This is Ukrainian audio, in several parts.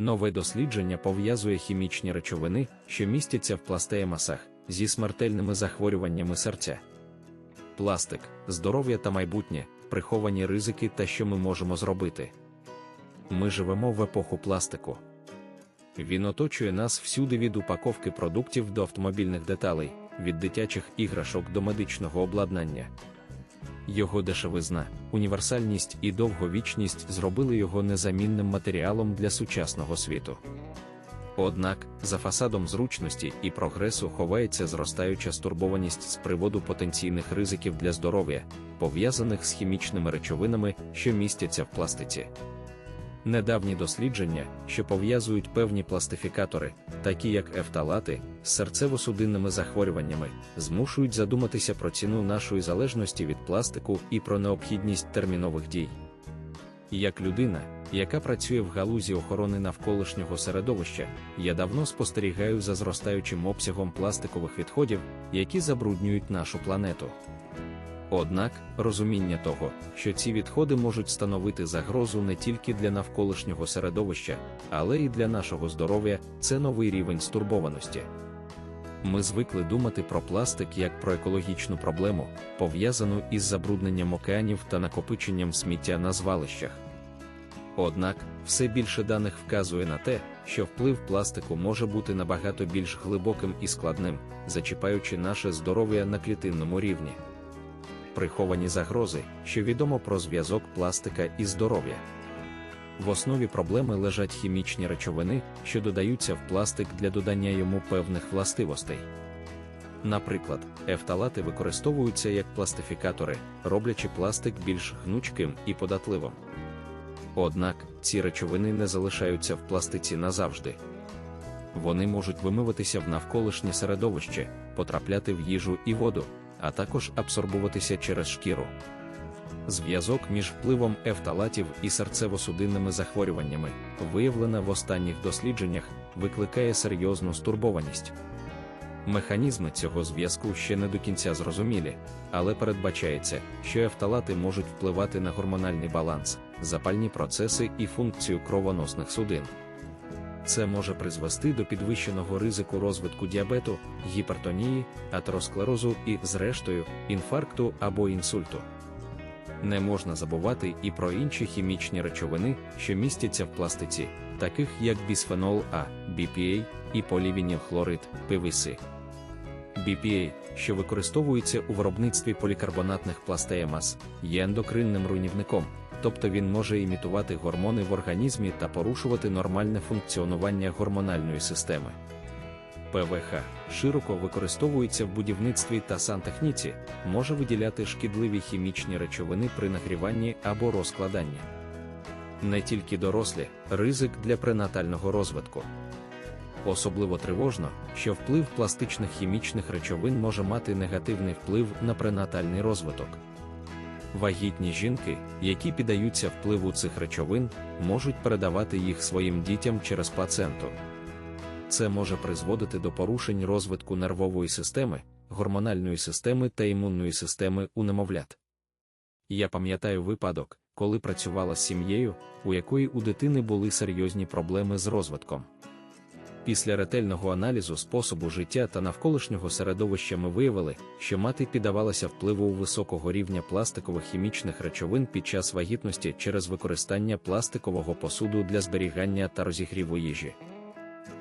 Нове дослідження пов'язує хімічні речовини, що містяться в пластеємасах, зі смертельними захворюваннями серця. Пластик, здоров'я та майбутнє, приховані ризики та що ми можемо зробити. Ми живемо в епоху пластику. Він оточує нас всюди від упаковки продуктів до автомобільних деталей, від дитячих іграшок до медичного обладнання. Його дешевизна, універсальність і довговічність зробили його незамінним матеріалом для сучасного світу. Однак, за фасадом зручності і прогресу ховається зростаюча стурбованість з приводу потенційних ризиків для здоров'я, пов'язаних з хімічними речовинами, що містяться в пластиці. Недавні дослідження, що пов'язують певні пластифікатори, такі як ефталати, з серцево-судинними захворюваннями, змушують задуматися про ціну нашої залежності від пластику і про необхідність термінових дій. Як людина, яка працює в галузі охорони навколишнього середовища, я давно спостерігаю за зростаючим обсягом пластикових відходів, які забруднюють нашу планету. Однак, розуміння того, що ці відходи можуть становити загрозу не тільки для навколишнього середовища, але й для нашого здоров'я, це новий рівень стурбованості. Ми звикли думати про пластик як про екологічну проблему, пов'язану із забрудненням океанів та накопиченням сміття на звалищах. Однак, все більше даних вказує на те, що вплив пластику може бути набагато більш глибоким і складним, зачіпаючи наше здоров'я на клітинному рівні приховані загрози, що відомо про зв'язок пластика і здоров'я. В основі проблеми лежать хімічні речовини, що додаються в пластик для додання йому певних властивостей. Наприклад, ефталати використовуються як пластифікатори, роблячи пластик більш гнучким і податливим. Однак ці речовини не залишаються в пластиці назавжди. Вони можуть вимиватися в навколишнє середовище, потрапляти в їжу і воду, а також абсорбуватися через шкіру. Зв'язок між впливом ефталатів і серцево-судинними захворюваннями, виявлена в останніх дослідженнях, викликає серйозну стурбованість. Механізми цього зв'язку ще не до кінця зрозумілі, але передбачається, що ефталати можуть впливати на гормональний баланс, запальні процеси і функцію кровоносних судин. Це може призвести до підвищеного ризику розвитку діабету, гіпертонії, атеросклерозу і, зрештою, інфаркту або інсульту. Не можна забувати і про інші хімічні речовини, що містяться в пластиці, таких як бісфенол А, BPA і полівінілхлорид, ПВС. BPA, що використовується у виробництві полікарбонатних пластеємас, є ендокринним руйнівником тобто він може імітувати гормони в організмі та порушувати нормальне функціонування гормональної системи. ПВХ широко використовується в будівництві та сантехніці, може виділяти шкідливі хімічні речовини при нагріванні або розкладанні. Не тільки дорослі, ризик для пренатального розвитку. Особливо тривожно, що вплив пластичних хімічних речовин може мати негативний вплив на пренатальний розвиток. Вагітні жінки, які піддаються впливу цих речовин, можуть передавати їх своїм дітям через плаценту. Це може призводити до порушень розвитку нервової системи, гормональної системи та імунної системи у немовлят. Я пам'ятаю випадок, коли працювала з сім'єю, у якої у дитини були серйозні проблеми з розвитком. Після ретельного аналізу способу життя та навколишнього середовища ми виявили, що мати піддавалася впливу високого рівня пластикових хімічних речовин під час вагітності через використання пластикового посуду для зберігання та розігріву їжі.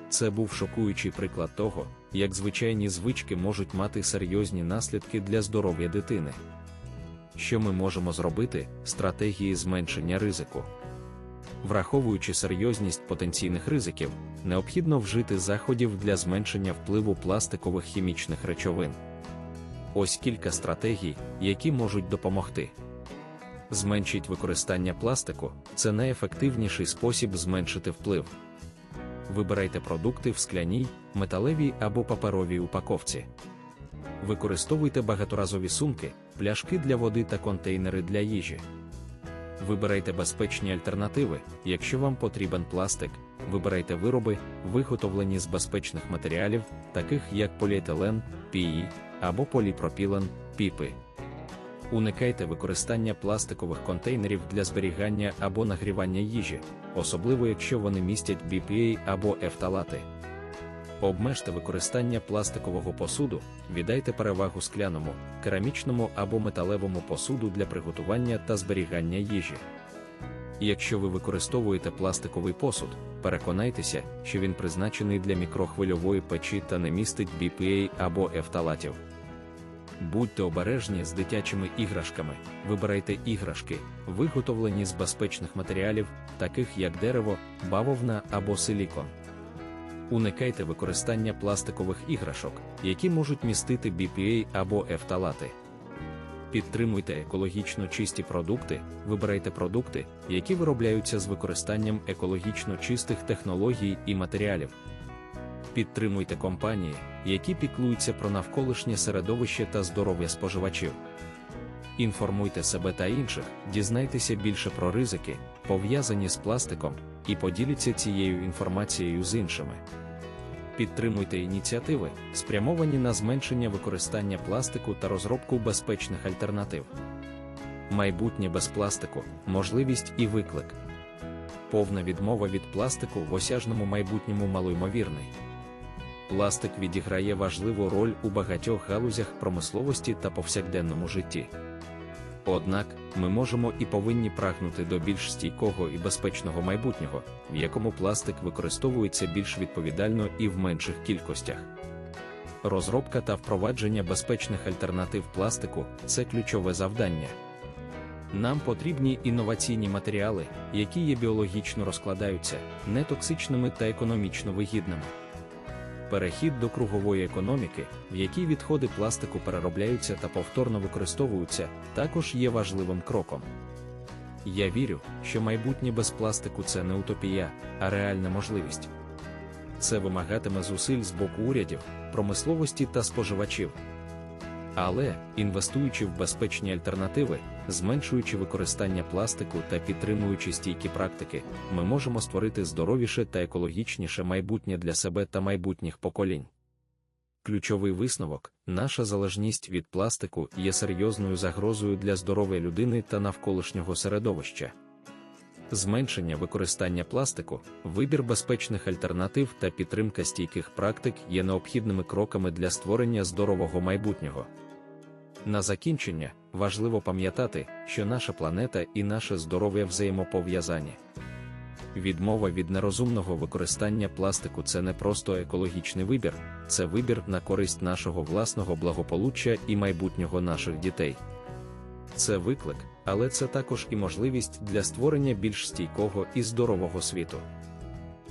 Це був шокуючий приклад того, як звичайні звички можуть мати серйозні наслідки для здоров'я дитини. Що ми можемо зробити, стратегії зменшення ризику. Враховуючи серйозність потенційних ризиків, необхідно вжити заходів для зменшення впливу пластикових хімічних речовин. Ось кілька стратегій, які можуть допомогти. Зменшіть використання пластику це найефективніший спосіб зменшити вплив. Вибирайте продукти в скляній, металевій або паперовій упаковці. Використовуйте багаторазові сумки, пляшки для води та контейнери для їжі. Вибирайте безпечні альтернативи, якщо вам потрібен пластик, вибирайте вироби, виготовлені з безпечних матеріалів, таких як поліетилен, пії або поліпропілен, піпи. Уникайте використання пластикових контейнерів для зберігання або нагрівання їжі, особливо якщо вони містять BPA або ефталати. Обмежте використання пластикового посуду, віддайте перевагу скляному, керамічному або металевому посуду для приготування та зберігання їжі. Якщо ви використовуєте пластиковий посуд, переконайтеся, що він призначений для мікрохвильової печі та не містить BPA або ефталатів. Будьте обережні з дитячими іграшками, вибирайте іграшки, виготовлені з безпечних матеріалів, таких як дерево, бавовна або силікон. Уникайте використання пластикових іграшок, які можуть містити BPA або ефталати. Підтримуйте екологічно чисті продукти, вибирайте продукти, які виробляються з використанням екологічно чистих технологій і матеріалів. Підтримуйте компанії, які піклуються про навколишнє середовище та здоров'я споживачів. Інформуйте себе та інших, дізнайтеся більше про ризики, пов'язані з пластиком, і поділіться цією інформацією з іншими. Підтримуйте ініціативи, спрямовані на зменшення використання пластику та розробку безпечних альтернатив. Майбутнє без пластику, можливість і виклик. Повна відмова від пластику в осяжному майбутньому малоймовірний. Пластик відіграє важливу роль у багатьох галузях промисловості та повсякденному житті. Однак, ми можемо і повинні прагнути до більш стійкого і безпечного майбутнього, в якому пластик використовується більш відповідально і в менших кількостях. Розробка та впровадження безпечних альтернатив пластику це ключове завдання. Нам потрібні інноваційні матеріали, які є біологічно розкладаються, нетоксичними та економічно вигідними. Перехід до кругової економіки, в якій відходи пластику переробляються та повторно використовуються, також є важливим кроком. Я вірю, що майбутнє без пластику це не утопія, а реальна можливість. Це вимагатиме зусиль з боку урядів, промисловості та споживачів. Але, інвестуючи в безпечні альтернативи, зменшуючи використання пластику та підтримуючи стійкі практики, ми можемо створити здоровіше та екологічніше майбутнє для себе та майбутніх поколінь. Ключовий висновок наша залежність від пластику є серйозною загрозою для здоров'я людини та навколишнього середовища. Зменшення використання пластику, вибір безпечних альтернатив та підтримка стійких практик є необхідними кроками для створення здорового майбутнього. На закінчення важливо пам'ятати, що наша планета і наше здоров'я взаємопов'язані. Відмова від нерозумного використання пластику це не просто екологічний вибір, це вибір на користь нашого власного благополуччя і майбутнього наших дітей. Це виклик, але це також і можливість для створення більш стійкого і здорового світу.